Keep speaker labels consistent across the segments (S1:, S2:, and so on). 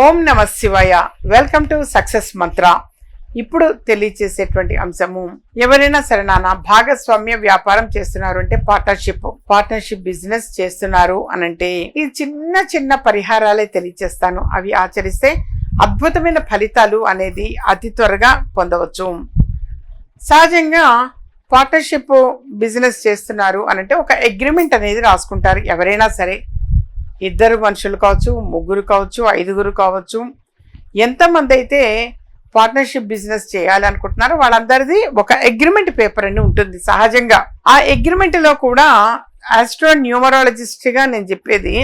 S1: ఓం నమ శివయ. Welcome to success మంత్ర. ఇప్పుడు తెలియచేసేటువంటి అంశము ఎవరైనా సరే నాన్న భాగస్వామ్య వ్యాపారం చేస్తున్నారు అంటే పార్ట్నర్షిప్ పార్ట్నర్షిప్ బిజినెస్ చేస్తున్నారు అనంటే ఈ చిన్న చిన్న పరిహారాలే తెలియచేస్తాను. అవి ఆచరిస్తే అద్భుతమైన ఫలితాలు అనేది అతి త్వరగా పొందవచ్చు. సహజంగా పార్ట్నర్షిప్ బిజినెస్ చేస్తున్నారు అని అంటే ఒక అగ్రిమెంట్ అనేది రాసుకుంటారు ఎవరైనా సరే. ఇద్దరు మనుషులు కావచ్చు ముగ్గురు కావచ్చు ఐదుగురు కావచ్చు ఎంతమంది అయితే పార్ట్నర్షిప్ బిజినెస్ చేయాలనుకుంటున్నారో వాళ్ళందరిది ఒక అగ్రిమెంట్ పేపర్ అని ఉంటుంది సహజంగా. ఆ అగ్రిమెంట్లో కూడా ఆస్ట్రో న్యూమరాలజిస్ట్గా నేను చెప్పేది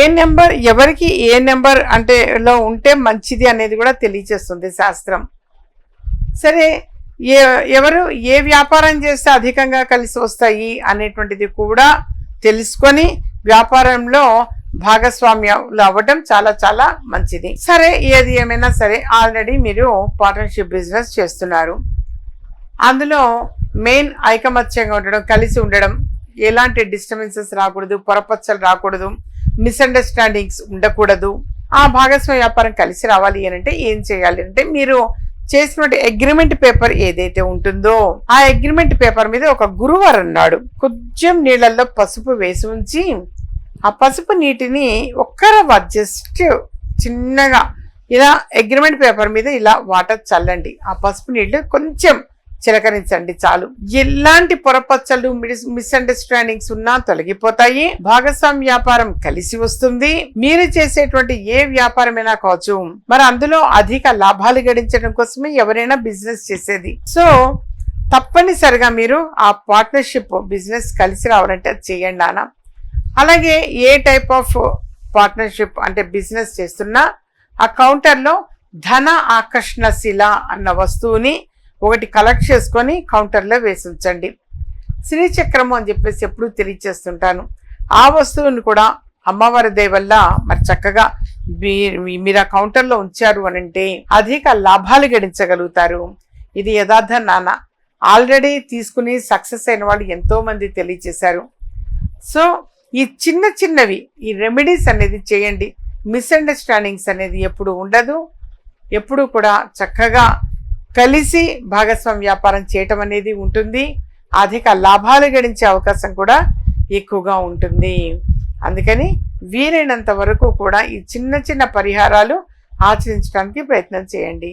S1: ఏ నెంబర్ ఎవరికి ఏ నెంబర్ అంటే లో ఉంటే మంచిది అనేది కూడా తెలియచేస్తుంది శాస్త్రం. సరే ఏ ఎవరు ఏ వ్యాపారం చేస్తే అధికంగా కలిసి వస్తాయి అనేటువంటిది కూడా తెలుసుకొని వ్యాపారంలో భాగస్వామ్యాలు అవ్వడం చాలా చాలా మంచిది. సరే ఏది ఏమైనా సరే ఆల్రెడీ మీరు పార్ట్నర్షిప్ బిజినెస్ చేస్తున్నారు. అందులో మెయిన్ ఐకమత్యంగా ఉండడం కలిసి ఉండడం ఎలాంటి డిస్టర్బెన్సెస్ రాకూడదు పొరపచ్చలు రాకూడదు మిస్అండర్స్టాండింగ్స్ ఉండకూడదు. ఆ భాగస్వామ్య వ్యాపారం కలిసి రావాలి అని అంటే ఏం చేయాలి అంటే మీరు చేసినటువంటి అగ్రిమెంట్ పేపర్ ఏదైతే ఉంటుందో ఆ అగ్రిమెంట్ పేపర్ మీద ఒక గురువారు అన్నాడు కొంచెం నీళ్ళల్లో పసుపు వేసి ఉంచి ఆ పసుపు నీటిని ఒక్కరవ జస్ట్ చిన్నగా ఇలా అగ్రిమెంట్ పేపర్ మీద ఇలా వాటర్ చల్లండి. ఆ పసుపు నీళ్ళు కొంచెం చిలకరించండి చాలు. ఎలాంటి పొరపచ్చలు మిస్అండర్స్టాండింగ్స్ ఉన్నా తొలగిపోతాయి. భాగస్వామి వ్యాపారం కలిసి వస్తుంది. మీరు చేసేటువంటి ఏ వ్యాపారమైనా కావచ్చు మరి అందులో అధిక లాభాలు గడించడం కోసమే ఎవరైనా బిజినెస్ చేసేది. సో తప్పనిసరిగా మీరు ఆ పార్ట్నర్షిప్ బిజినెస్ కలిసి రావాలంటే అది చేయండి అన్న అలాగే ఏ టైప్ ఆఫ్ పార్ట్నర్షిప్ అంటే బిజినెస్ చేస్తున్నా ఆ కౌంటర్లో ధన ఆకర్షణ శిల అన్న వస్తువుని ఒకటి కలెక్ట్ చేసుకొని కౌంటర్లో వేసి ఉంచండి శ్రీచక్రము అని చెప్పేసి ఎప్పుడూ తెలియచేస్తుంటాను. ఆ వస్తువుని కూడా అమ్మవారి దేవల్ల మరి చక్కగా మీ- మీరు ఆ కౌంటర్లో ఉంచారు అని అంటే అధిక లాభాలు గడించగలుగుతారు. ఇది యథార్థ నాన్న. ఆల్రెడీ తీసుకుని సక్సెస్ అయిన వాళ్ళు ఎంతోమంది తెలియచేశారు. సో ఈ చిన్న చిన్నవి ఈ రెమెడీస్ అనేది చేయండి. మిస్అండర్స్టాండింగ్స్ అనేది ఎప్పుడు ఉండదు. ఎప్పుడు కూడా చక్కగా కలిసి భాగస్వామ్య వ్యాపారం చేయటం అనేది ఉంటుంది. అధిక లాభాలు గడించే అవకాశం కూడా ఎక్కువగా ఉంటుంది. అందుకని వీలైనంత వరకు కూడా ఈ చిన్న చిన్న పరిహారాలు ఆచరించడానికి ప్రయత్నం చేయండి.